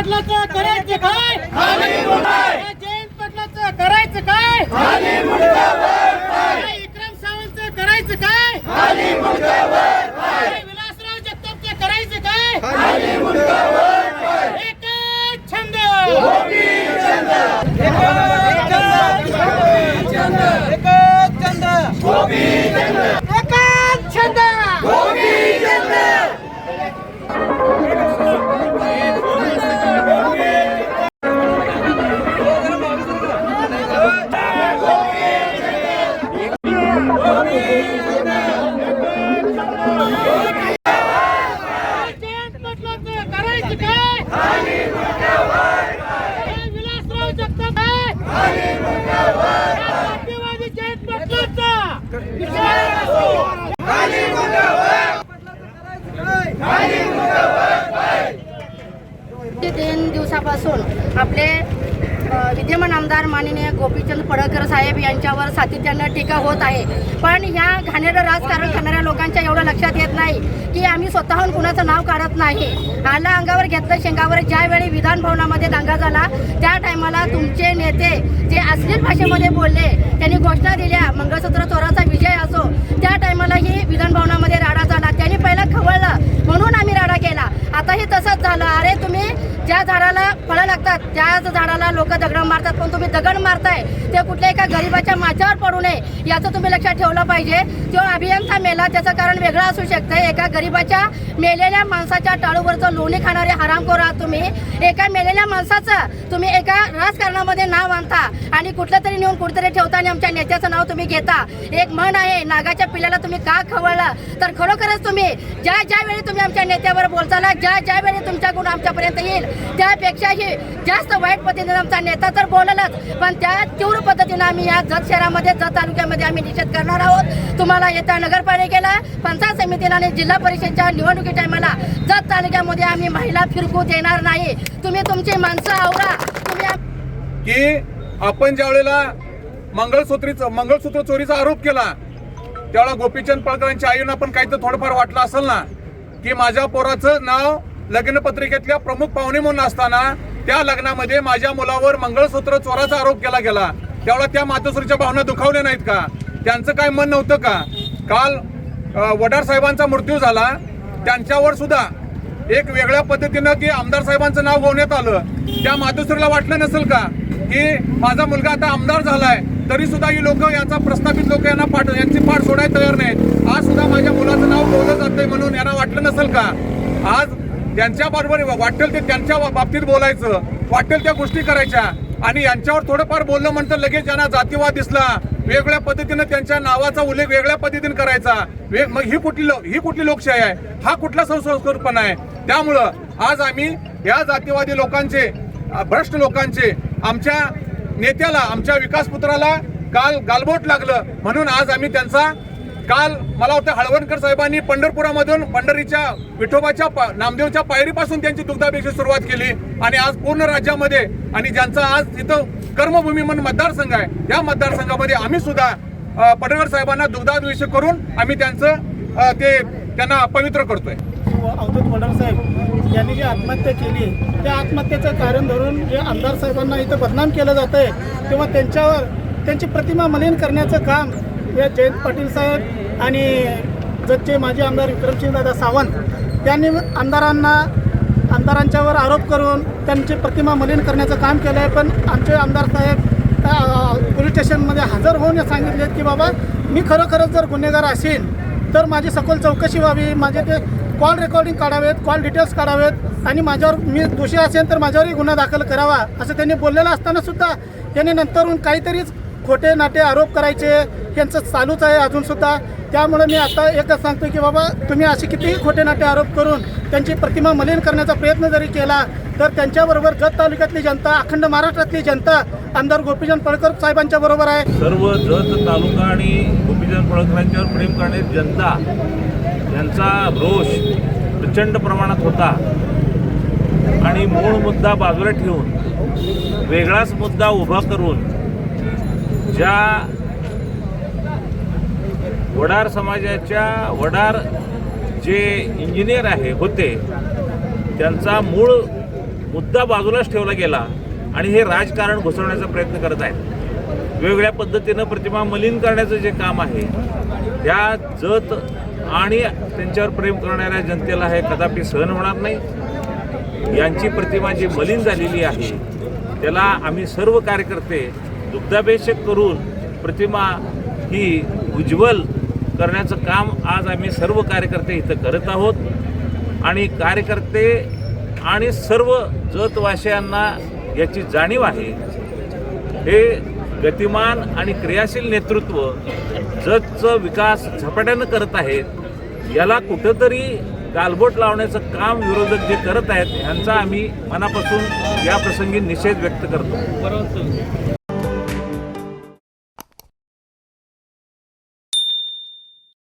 पाटलाचं करायचं काय? जयंत पाटलाचं करायचं काय? तीन दिवसापासून आपले विद्यमान आमदार माननीय गोपीचंद पडळकर साहेब यांच्यावर सातत्यानं टीका होत आहे. पण ह्या घाणेरं राजकारण करणाऱ्या लोकांच्या एवढं लक्षात येत नाही की आम्ही स्वतःहून कुणाचं नाव काढत नाही. आला अंगावर घेतलं शेंगावर ज्यावेळी विधान भवनामध्ये दंगा झाला त्या टायमाला तुमचे नेते जे अश्लील भाषेमध्ये बोलले त्यांनी घोषणा दिल्या मंगळसूत्र चोराचा विजय असो त्या टायमाला ही विधान भवनामध्ये राडा झाला. त्यांनी पहिला खवळलं म्हणून आम्ही राडा केला. आता हे तसंच झालं. अरे तुम्ही ज्या झाडाला फळं लागतात त्याच झाडाला लोक दगड मारतात पण तुम्ही दगड मारताय ते कुठल्या एका गरीबाच्या माथ्यावर पडू नये याचं तुम्ही लक्षात ठेवलं पाहिजे. तो अभियंता मेला त्याचं कारण वेगळं असू शकतं एका गरीबाच्या मेलेल्या माणसाच्या टाळूवरचं लोणी खाणारे हरामखोर आहात तुम्ही. एका मेलेल्या माणसाचं तुम्ही एका राजकारणामध्ये नाव आणता आणि कुठलं तरी नेऊन कुठेतरी ठेवता आणि आमच्या नेत्याचं नाव तुम्ही घेता. एक म्हण आहे नागाच्या पिल्ल्याला तुम्ही का खवळलं? तर खरोखरच तुम्ही ज्या ज्यावेळी तुम्ही आमच्या नेत्यावर बोलताना ज्या ज्यावेळी तुमच्याकडून तुमच्या गुण आमच्यापर्यंत येईल त्यापेक्षाही जास्त वाईट पद्धतीने आमचा नेता तर बोललाच पण त्या तीव्र पद्धतीने आम्ही या जत शहरामध्ये जत तालुक्यामध्ये आम्ही निषेध करणार आहोत. तुम्हाला येत्या नगरपालिकेला पंचायत समितीला आणि जिल्हा परिषदच्या निवडणुकी टायमाला जत तालुक्यामध्ये आम्ही महिला फिरकू देणार नाही. तुम्ही तुमची माणसं आवरा. तुम्ही की आपण ज्या वेळेला मंगळसूत्रीच मंगळसूत्र चोरीचा आरोप केला त्यावेळेला गोपीचंद पळकरांच्या आईनं पण काही तर थोडंफार वाटलं असेल ना की माझ्या पोराचं नाव लग्नपत्रिकेतल्या प्रमुख पाहुणे म्हणून असताना त्या लग्नामध्ये माझ्या मुलावर मंगळसूत्र चोराचा आरोप केला गेला. तेवढा त्या मातोश्रीच्या भावना दुखावल्या नाहीत का? त्यांचं काय मन नव्हतं का? काल वडार साहेबांचा मृत्यू झाला. त्यांच्यावर सुद्धा एक वेगळ्या पद्धतीनं की आमदार साहेबांचं नाव गोवण्यात आलं. त्या मातोश्रीला वाटलं नसेल का की माझा मुलगा आता आमदार झालाय तरी सुद्धा ही लोक याचा प्रस्थापित लोक यांना पाठ यांची पाठ सोडायला तयार नाहीत. आज सुद्धा माझ्या मुलाचं नाव बोललं जातंय म्हणून यांना वाटलं नसेल का? आज त्यांच्याबरोबर वाटेल ते त्यांच्या बाबतीत बोलायचं वाटेल त्या गोष्टी करायच्या. आणि यांच्यावर थोडंफार बोललं म्हणतं लगेच यांना जातीवाद दिसला. वेगळ्या पद्धतीनं त्यांच्या नावाचा उल्लेख वेगळ्या पद्धतीने करायचा. वे- मग ही कुठली लो- ही कुठली लोकशाही आहे? हा कुठला संस्कृतपणा आहे? त्यामुळं आज आम्ही या जातीवादी लोकांचे भ्रष्ट लोकांचे आमच्या नेत्याला आमच्या विकासपुत्राला काल गालबोट लागलं. म्हणून आज आम्ही त्यांचा काल मला वाटतं हळवणकर साहेबांनी पंढरपुरामधून पंढरीच्या विठोबाच्या पा- नामदेवच्या पायरीपासून त्यांची दुग्धाभिषेक सुरुवात केली आणि आज पूर्ण राज्यामध्ये आणि ज्यांचा आज इथं कर्मभूमी म्हणून मतदारसंघ आहे या मतदारसंघामध्ये आम्ही सुद्धा अ, साहेबांना दुग्धाभिषेक करून आम्ही त्यांचं ते त्यांना पवित्र करतोय. अवधूत वडार साहेब यांनी जी आत्महत्या केली त्या आत्महत्येचं कारण धरून जे आमदार साहेबांना इथं बदनाम केलं जात आहे तेव्हा त्यांच्यावर त्यांची प्रतिमा मलिन करण्याचं काम या जयंत पाटील साहेब आणि जतचे माजी आमदार विक्रमसिंहदादा सावंत यांनी आमदारांना आमदारांच्यावर आरोप करून त्यांची प्रतिमा मलिन करण्याचं काम केलं आहे पण आमचे आमदार साहेब पोलीस स्टेशनमध्ये हजर होऊन सांगितले की बाबा मी खरोखरच जर गुन्हेगार असेल तर माझी सखोल चौकशी व्हावी माझे ते कॉल रेकॉर्डिंग काढावेत कॉल डिटेल्स काढावेत आणि माझ्यावर मी दोषी असेल तर माझ्यावरही गुन्हा दाखल करावा असं त्यांनी बोललेलं असताना सुद्धा त्यांनी नंतरून काहीतरीच खोटे नाटे आरोप करायचे. यांचं चालूच आहे अजूनसुद्धा त्यामुळे मी आता एकच सांगतो की बाबा तुम्ही असे कितीही खोटे नाटे आरोप करून त्यांची प्रतिमा मलिन करण्याचा प्रयत्न जरी केला तर त्यांच्याबरोबर गत तालुक्यातली जनता अखंड महाराष्ट्रातली जनता आमदार गोपीचंद पळकर साहेबांच्या बरोबर आहे. सर्व जत तालुका आणि गोपीचंद पळकरांच्यावर प्रेम करणारी जनता यांचा रोष प्रचंड प्रमाणात होता. आणि मूळ मुद्दा बाजूला ठेवून वेगळाच मुद्दा उभा करून ज्या वडार समाजाच्या वडार जे इंजिनियर आहे होते त्यांचा मूळ मुद्दा बाजूलाच ठेवला गेला आणि हे राजकारण घुसवण्याचा प्रयत्न करत आहेत. वेगवेगळ्या पद्धतीनं प्रतिमा मलिन करण्याचं जे काम आहे त्या जत आणि त्यांच्यावर प्रेम करणाऱ्या जनतेला हे कदापि सहन होणार नाही. यांची प्रतिमा जी मलिन झालेली आहे त्याला आम्ही सर्व कार्यकर्ते दुग्धाभिषेक करून प्रतिमा ही उज्ज्वल करण्याचं काम आज आम्ही सर्व कार्यकर्ते इथं करत आहोत. आणि कार्यकर्ते आणि सर्व जतवासियांना याची जाणीव आहे. हे गतिमान आणि क्रियाशील नेतृत्व जतचं विकास झपाट्यानं करत आहेत. याला कुठंतरी गालबोट लावण्याचं काम विरोधक जे करत आहेत ह्यांचा आम्ही मनापासून या प्रसंगी निषेध व्यक्त करतो.